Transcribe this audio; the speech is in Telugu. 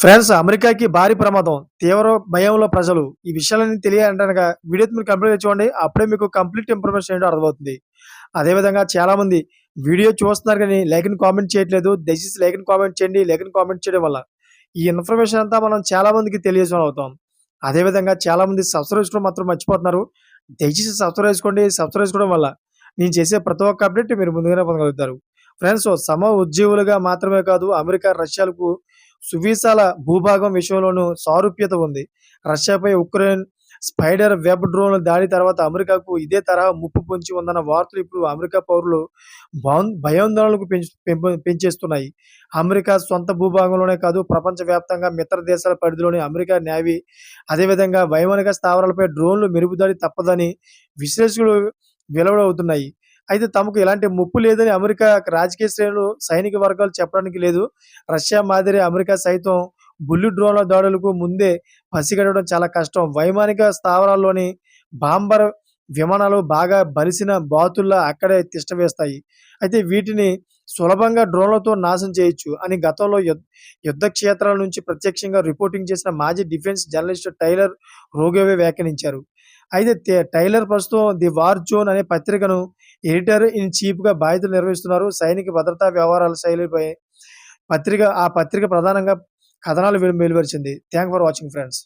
ఫ్రెండ్స్ అమెరికాకి భారీ ప్రమాదం. తీవ్ర భయంలో ప్రజలు ఈ విషయాలన్నీ తెలియాలంటనగా వీడియో మీరు కంప్లీట్ చూడండి అప్పుడే మీకు కంప్లీట్ ఇన్ఫర్మేషన్ ఏంటో అర్థమవుతుంది. అదేవిధంగా చాలామంది వీడియో చూస్తున్నారు కానీ లేఖని కామెంట్ చేయట్లేదు. దయచేసి లేఖని కామెంట్ చేయండి లేఖని కామెంట్ చేయడం వల్ల ఈ ఇన్ఫర్మేషన్ అంతా మనం చాలామందికి తెలియజేసిన అవుతాం. అదేవిధంగా చాలామంది సబ్స్క్రైబ్ చేసుకోవడం మాత్రం మర్చిపోతున్నారు. దయచేసి సబ్స్క్రైబ్ చేసుకోండి. సబ్స్క్రైబ్ చేసుకోవడం వల్ల నేను చేసే ప్రతి ఒక్క అప్డేట్ మీరు ముందుగానే పొందగలుగుతారు. ఫ్రెండ్స్ సమ ఉద్యోగులుగా మాత్రమే కాదు అమెరికా రష్యాలకు సువీసాల భూభాగం విషయంలోనూ సారూప్యత ఉంది. రష్యాపై ఉక్రెయిన్ స్పైడర్ వెబ్ డ్రోన్ దాడి తర్వాత అమెరికాకు ఇదే తరహా ముప్పు పొంచి ఉందన్న వార్తలు ఇప్పుడు అమెరికా పౌరులు భయాందోళనకు పెంచేస్తున్నాయి. అమెరికా సొంత భూభాగంలోనే కాదు ప్రపంచవ్యాప్తంగా మిత్ర దేశాల పరిధిలోని అమెరికా నేవీ అదేవిధంగా వైమానిక స్థావరాలపై డ్రోన్లు మెరుపుదాడి తప్పదని విశ్లేషకులు వెలువడవుతున్నాయి. అయితే తమకు ఎలాంటి ముప్పు లేదని అమెరికా రాజకీయ శ్రేణులు సైనిక వర్గాలు చెప్పడానికి లేదు. రష్యా మాదిరి అమెరికా సైతం బుల్లి డ్రోన్ల దాడులకు ముందే పసిగడవడం చాలా కష్టం. వైమానిక స్థావరాల్లోని బాంబర్ విమానాలు బాగా బలిసిన బాతుల్లా అక్కడే తిష్టవేస్తాయి. అయితే వీటిని సులభంగా డ్రోన్లతో నాశనం చేయొచ్చు అని గతంలో యుద్ధ క్షేత్రాల నుంచి ప్రత్యక్షంగా రిపోర్టింగ్ చేసిన మాజీ డిఫెన్స్ జర్నలిస్ట్ టైలర్ రోగోవే వ్యాఖ్యానించారు. అయితే టైలర్ ప్రస్తుతం ది వార్ జోన్ అనే పత్రికను ఎడిటర్ ఇన్ చీఫ్గా బాధ్యతలు నిర్వహిస్తున్నారు. సైనిక భద్రతా వ్యవహారాల శైలిపై పత్రిక ఆ పత్రిక ప్రధానంగా కథనాలు వెలువరిచింది. Thank for watching friends